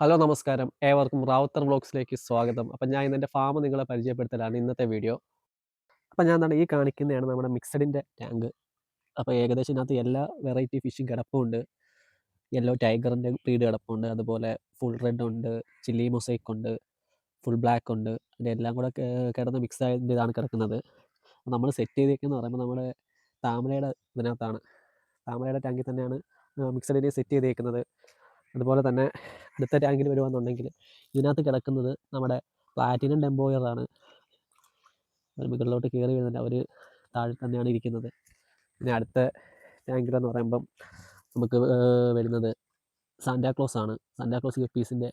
Hello നമസ്കാരം. ഏവർക്കും റാവുത്തർ വ്ളോഗ്സിലേക്ക് സ്വാഗതം. അപ്പം ഞാൻ ഇന്ന് എന്റെ ഫാം നിങ്ങളെ പരിചയപ്പെടുത്തലാണ് ഇന്നത്തെ വീഡിയോ. അപ്പം ഞാൻ എന്താണ് ഈ കാണിക്കുന്നതാണ് നമ്മുടെ മിക്സഡിന്റെ ടാങ്ക്. അപ്പോൾ ഏകദേശം ഇതിനകത്ത് എല്ലാ വെറൈറ്റി ഫിഷും കിടപ്പുണ്ട്. യെല്ലോ ടൈഗറിന്റെ ബ്രീഡ് കിടപ്പുണ്ട്. അതുപോലെ ഫുൾ റെഡ് ഉണ്ട് ചില്ലി മൊസൈക്ക് ഉണ്ട് ഫുൾ ബ്ലാക്ക് ഉണ്ട്. അതിന്റെ എല്ലാം കൂടെ കിടന്ന് മിക്സ് ആയതിന്റെ ഇതാണ് കിടക്കുന്നത്. നമ്മൾ സെറ്റ് ചെയ്തേക്കെന്ന് പറയുമ്പോൾ നമ്മുടെ താമരയുടെ ഇതിനകത്താണ്. താമരയുടെ ടാങ്കിൽ തന്നെയാണ് മിക്സഡിനെ സെറ്റ് ചെയ്തേക്കുന്നത്. അതുപോലെ തന്നെ അടുത്ത ടാങ്കിൽ വരുവാന്നുണ്ടെങ്കിൽ ഇതിനകത്ത് കിടക്കുന്നത് നമ്മുടെ പ്ലാറ്റിനം ഡെമ്പോയറാണ് അവർ മുകളിലോട്ട് കയറി വരുന്നില്ല അവർ താഴെ തന്നെയാണ് ഇരിക്കുന്നത്. പിന്നെ അടുത്ത ടാങ്കിലെന്ന് പറയുമ്പം നമുക്ക് വരുന്നത് സാന്റാക്ലോസ് ആണ്. സാന്റാക്ലോസ് ഗപ്പീസിന്റെ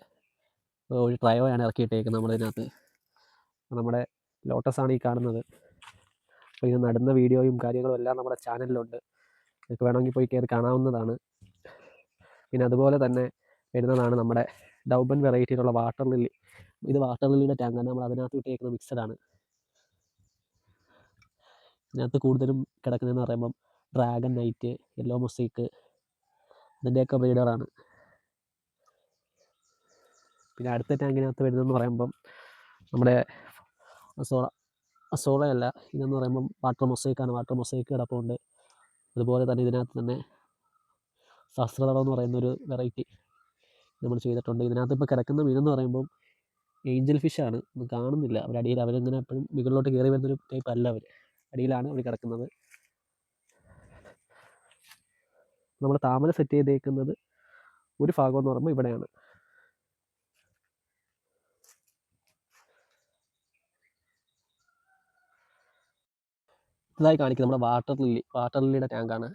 ഒരു ട്രയോയാണ് ഇറക്കിയിട്ടേക്കുന്നത് നമ്മളിതിനകത്ത് നമ്മുടെ ലോട്ടസ് ആണ് ഈ കാണുന്നത്. അപ്പോൾ ഇത് നടന്ന വീഡിയോയും കാര്യങ്ങളും എല്ലാം നമ്മുടെ ചാനലിലുണ്ട് നിങ്ങൾക്ക് വേണമെങ്കിൽ പോയി കയറി കാണാവുന്നതാണ്. പിന്നെ അതുപോലെ തന്നെ വരുന്നതാണ് നമ്മുടെ ഡൗബൻ വെറൈറ്റിയിലുള്ള വാട്ടർ ലില്ലി ഇത് വാട്ടർ ലില്ലിയുടെ ടാങ്കാണ് നമ്മൾ അതിനകത്ത് ഇട്ടേക്കുന്ന മിക്സഡാണ് ഇതിനകത്ത് കൂടുതലും കിടക്കുന്നതെന്ന് പറയുമ്പം ഡ്രാഗൺ നൈറ്റ് യെല്ലോ മൊസൈക്ക് അതിന്റെയൊക്കെ ബ്രീഡറാണ് പിന്നെ അടുത്ത ടാങ്കിനകത്ത് വരുന്നതെന്ന് പറയുമ്പം നമ്മുടെ അസോള അസോളയല്ല ഇതെന്ന് പറയുമ്പം വാട്ടർ മൊസൈക്കാണ് വാട്ടർ മൊസൈക്ക് കിടപ്പുണ്ട്. അതുപോലെ തന്നെ ഇതിനകത്ത് തന്നെ സഹസ്രതളം എന്ന് പറയുന്ന ഒരു വെറൈറ്റി നമ്മൾ ചെയ്തിട്ടുണ്ട്. ഇതിനകത്ത് ഇപ്പോൾ കിടക്കുന്ന മീനെന്ന് പറയുമ്പോൾ ഏഞ്ചൽ ഫിഷാണ് ഒന്നും കാണുന്നില്ല. അവർ അടിയിൽ അവരിങ്ങനെ എപ്പോഴും മുകളിലോട്ട് കയറി വരുന്നൊരു ടൈപ്പ് അല്ല അവർ അടിയിലാണ് അവർ കിടക്കുന്നത്. നമ്മൾ താമര സെറ്റ് ചെയ്തേക്കുന്നത് ഒരു ഭാഗം എന്ന് പറയുമ്പോൾ ഇവിടെയാണ്. ഇതായി കാണിക്കുന്നത് നമ്മുടെ വാട്ടർ ലില്ലി. വാട്ടർ ലില്ലിയുടെ ടാങ്കാണ്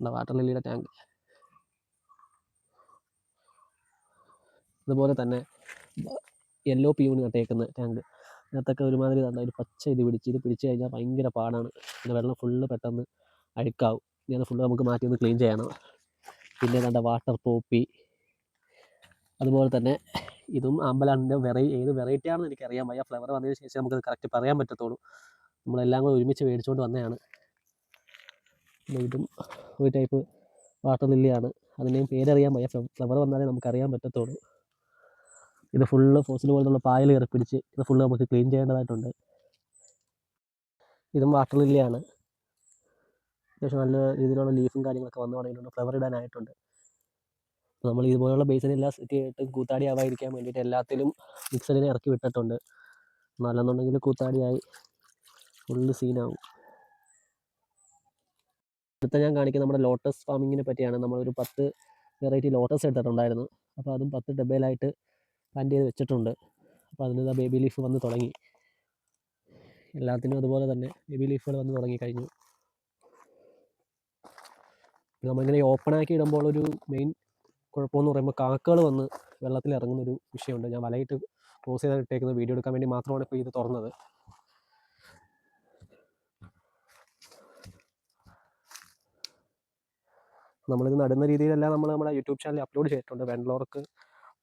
നമ്മുടെ വാട്ടർ ലില്ലിയുടെ ടാങ്ക് അതുപോലെ തന്നെ യെല്ലോ പി യൂണി നട്ടേക്കുന്ന ടാങ്ക് അതിനകത്തൊക്കെ ഒരുമാതിരി തന്നെ ഒരു പച്ച ഇത് പിടിച്ച് ഇത് പിടിച്ച് കഴിഞ്ഞാൽ ഭയങ്കര പാടാണ്. പിന്നെ വെള്ളം ഫുള്ള് പെട്ടെന്ന് അഴുക്കാവും. ഇനി അത് ഫുള്ള് നമുക്ക് മാറ്റി ഒന്ന് ക്ലീൻ ചെയ്യണം. പിന്നെ നല്ല വാട്ടർ പോപ്പി അതുപോലെ തന്നെ ഇതും അമ്പലാണിന്റെ വെറൈ ഏത് വെറൈറ്റി ആണെന്ന് എനിക്കറിയാൻ വയ്യ. ഫ്ലവർ വന്നതിന് ശേഷം നമുക്കത് കറക്റ്റ് പറയാൻ പറ്റത്തുള്ളൂ. നമ്മളെല്ലാം കൂടെ ഒരുമിച്ച് മേടിച്ചുകൊണ്ട് വന്നതാണ് ഇതും ഒരു ടൈപ്പ് വാട്ടർ ലില്ലിയാണ് അതിന്റെയും പേരറിയാൻ വയ്യ. ഫ്ലവർ വന്നാലേ നമുക്കറിയാൻ പറ്റത്തുള്ളൂ. ഇത് ഫുള്ള് ഫോസിൽ പോലുള്ള പായൽ കയറി പിടിച്ച് ഇത് ഫുള്ള് നമുക്ക് ക്ലീൻ ചെയ്യേണ്ടതായിട്ടുണ്ട്. ഇതും വാട്ടർ ലില്ലിയാണ് അത്യാവശ്യം നല്ല രീതിയിലുള്ള ലീഫും കാര്യങ്ങളൊക്കെ വന്നു തുടങ്ങിയിട്ടുണ്ട്. ഫ്ലവർ ഇടാനായിട്ടുണ്ട്. നമ്മൾ ഇതുപോലുള്ള ബേസിനെല്ലാം സെറ്റ് ചെയ്തിട്ട് കൂത്താടി ആവാതിരിക്കാൻ വേണ്ടിയിട്ട് എല്ലാത്തിലും മിക്സഡിനെ ഇറക്കി വിട്ടിട്ടുണ്ട്. നല്ലെന്നുണ്ടെങ്കിൽ കൂത്താടിയായി ഫുള്ള് സീനാവും അടുത്ത ഞാൻ കാണിക്കുന്നത് നമ്മുടെ ലോട്ടസ് ഫാമിങ്ങിനെ പറ്റിയാണ് നമ്മളൊരു പത്ത് വെറൈറ്റി ലോട്ടസ് എടുത്തിട്ടുണ്ടായിരുന്നു. അപ്പോൾ അതും പത്ത് ഡബയിലായിട്ട് പ്ലാന്റ് ചെയ്ത് വെച്ചിട്ടുണ്ട്. അപ്പോൾ അതിന് ബേബി ലീഫ് വന്ന് തുടങ്ങി. എല്ലാത്തിനും അതുപോലെ തന്നെ ബേബി ലീഫുകൾ വന്ന് തുടങ്ങി കഴിഞ്ഞു. നമ്മളിങ്ങനെ ഓപ്പൺ ആക്കി ഇടുമ്പോൾ ഒരു മെയിൻ കുഴപ്പമെന്ന് പറയുമ്പോൾ കാക്കകൾ വന്ന് വെള്ളത്തിൽ ഇറങ്ങുന്ന ഒരു വിഷയമുണ്ട്. ഞാൻ വലയിട്ട് ക്ലോസ് ചെയ്താൽ ഇട്ടേക്കുന്ന വീഡിയോ എടുക്കാൻ വേണ്ടി മാത്രമാണ് ഇപ്പോൾ ഇത് തുറന്നത്. നമ്മളിത് നടുന്ന രീതിയിലെല്ലാം നമ്മൾ നമ്മുടെ യൂട്യൂബ് ചാനലിൽ അപ്ലോഡ് ചെയ്തിട്ടുണ്ട്. വേണ്ടുള്ളവർക്ക്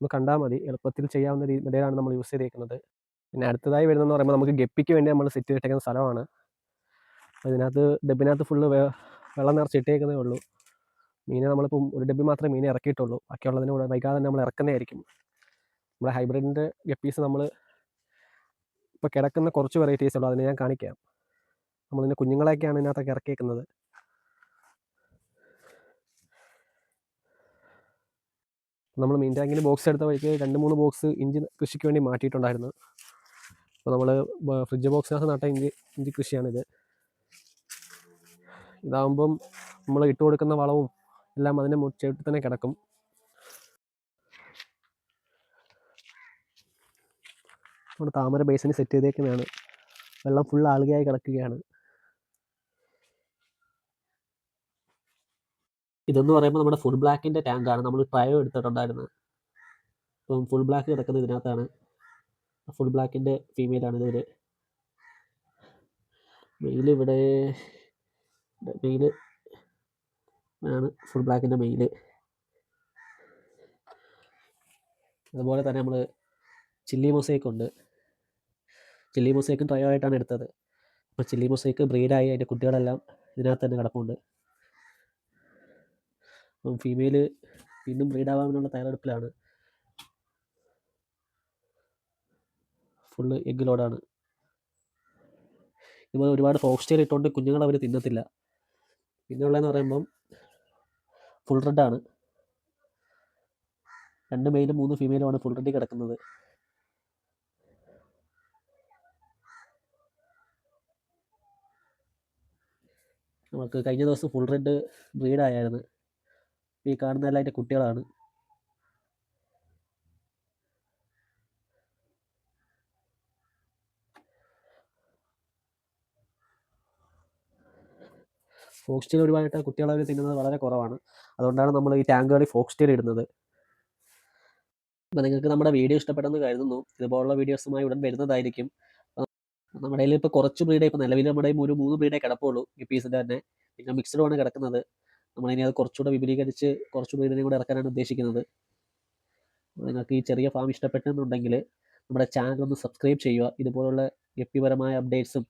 ഒന്ന് കണ്ടാൽ മതി. എളുപ്പത്തിൽ ചെയ്യാവുന്ന രീതിയിലാണ് നമ്മൾ യൂസ് ചെയ്തേക്കുന്നത്. പിന്നെ അടുത്തതായി വരുന്നതെന്ന് പറയുമ്പോൾ നമുക്ക് ഗപ്പിക്ക് വേണ്ടി നമ്മൾ സെറ്റ് ചെയ്തിട്ടേക്കുന്ന സ്ഥലമാണ്. അതിനകത്ത് ഡബിനകത്ത് ഫുള്ള് വെള്ളം നിറച്ചിട്ടേക്കുന്നേ ഉള്ളൂ. മീനെ നമ്മളിപ്പം ഒരു ഡബി മാത്രമേ മീനെ ഇറക്കിയിട്ടുള്ളൂ. ബാക്കിയുള്ളതിന് കൂടെ വൈകാതെ നമ്മൾ ഇറക്കുന്നതായിരിക്കും. നമ്മുടെ ഹൈബ്രിഡിന്റെ ഗപ്പീസ് നമ്മൾ ഇപ്പോൾ കിടക്കുന്ന കുറച്ച് വെറൈറ്റീസ് ഉള്ളൂ. അതിനെ ഞാൻ കാണിക്കാം. നമ്മളിതിന്റെ കുഞ്ഞുങ്ങളെയൊക്കെയാണ് ഇതിനകത്തൊക്കെ ഇറക്കിയേക്കുന്നത്. നമ്മൾ മീൻ ടാങ്കിന്റെ ബോക്സ് എടുത്ത വഴിക്ക് രണ്ട് മൂന്ന് ബോക്സ് ഇഞ്ചി കൃഷിക്ക് വേണ്ടി മാറ്റിയിട്ടുണ്ടായിരുന്നു. അപ്പോൾ നമ്മൾ ഫ്രിഡ്ജ് ബോക്സിനകത്ത് നട്ട ഇഞ്ചി ഇഞ്ചി കൃഷിയാണിത്. ഇതാകുമ്പം നമ്മൾ ഇട്ട് കൊടുക്കുന്ന വളവും എല്ലാം അതിന്റെ ചേട്ടിൽ തന്നെ കിടക്കും. നമ്മുടെ താമര ബേസിന് സെറ്റ് ചെയ്തേക്കുന്നതാണ്. വെള്ളം ഫുൾ ആളുകയായി കിടക്കുകയാണ്. ഇതെന്ന് പറയുമ്പോൾ നമ്മുടെ ഫുൾ ബ്ലാക്കിന്റെ ടാങ്കാണ് നമ്മൾ ട്രയോ എടുത്തിട്ടുണ്ടായിരുന്നത്. അപ്പം ഫുൾ ബ്ലാക്ക് കിടക്കുന്നത് ഇതിനകത്താണ്. ഫുൾ ബ്ലാക്കിന്റെ ഫീമെയിലാണ് ഇതിൽ മെയിൽ ഇവിടെ മെയിൽ ആണ് ഫുൾ ബ്ലാക്കിന്റെ മെയിൽ അതുപോലെ തന്നെ നമ്മൾ ചില്ലി മൊസൈക്ക് ഉണ്ട്. ചില്ലി മൊസൈക്കും ട്രയോ ആയിട്ടാണ് എടുത്തത്. അപ്പോൾ ചില്ലി മൊസൈക്ക് ബ്രീഡായി അതിന്റെ കുട്ടികളെല്ലാം ഇതിനകത്ത് തന്നെ കിടപ്പുണ്ട്. അപ്പം ഫീമെയിൽ വീണ്ടും ബ്രീഡാവാനുള്ള തയ്യാറെടുപ്പിലാണ്. ഫുള്ള് എഗ്ഗ് ലോഡാണ് ഇതുപോലെ ഒരുപാട് ഫോക്സ്റ്റെയിൽ ഇട്ടുകൊണ്ട് കുഞ്ഞുങ്ങൾ അവർ തിന്നത്തില്ല. പിന്നെയുള്ളതെന്ന് പറയുമ്പം ഫുൾ റെഡാണ് രണ്ട് മെയിലും മൂന്ന് ഫീമെയിലുമാണ് ഫുൾ റെഡി കിടക്കുന്നത്. നമുക്ക് കഴിഞ്ഞ ദിവസം ഫുൾ റെഡ് ബ്രീഡായിരുന്നു ഈ കാണുന്ന എല്ലാം അതിന്റെ കുട്ടികളാണ്. ഫോക്സ്റ്റീൽ ഒരുപാട് കുട്ടികൾ അവർ തിന്നുന്നത് വളരെ കുറവാണ്. അതുകൊണ്ടാണ് നമ്മൾ ഈ ടാങ്കുകളിൽ ഫോക്സ്റ്റീൽ ഇടുന്നത്. അപ്പോൾ നിങ്ങൾക്ക് നമ്മുടെ വീഡിയോ ഇഷ്ടപ്പെട്ടെന്ന് കരുതുന്നു. ഇതുപോലുള്ള വീഡിയോസുമായി ഉടൻ വരുന്നതായിരിക്കും. നമ്മുടെ കയ്യിൽ ഇപ്പോൾ കുറച്ച് ബ്രീഡേ ഇപ്പോൾ നിലവിൽ നമ്മുടെ ഒരു മൂന്ന് ബ്രീഡേ കിടപ്പുള്ളൂ. ഈ പീസിന്റെ തന്നെ. പിന്നെ മിക്സഡും ആണ് കിടക്കുന്നത്. നമ്മളിനി അത് കുറച്ചുകൂടെ വിപുലീകരിച്ച് കുറച്ച് പേരിനെ കൂടെ ഇറക്കാനാണ് ഉദ്ദേശിക്കുന്നത്. നിങ്ങൾക്ക് ഈ ചെറിയ ഫാം ഇഷ്ടപ്പെട്ടെന്നുണ്ടെങ്കിൽ നമ്മുടെ ചാനൽ ഒന്ന് സബ്സ്ക്രൈബ് ചെയ്യുക. ഇതുപോലുള്ള വ്യക്തിപരമായ അപ്ഡേറ്റ്സും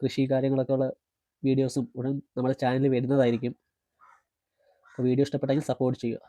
കൃഷി കാര്യങ്ങളൊക്കെ ഉള്ള വീഡിയോസും ഉടൻ നമ്മുടെ ചാനലിൽ വരുന്നതായിരിക്കും. അപ്പോൾ വീഡിയോ ഇഷ്ടപ്പെട്ടെങ്കിൽ സപ്പോർട്ട് ചെയ്യുക.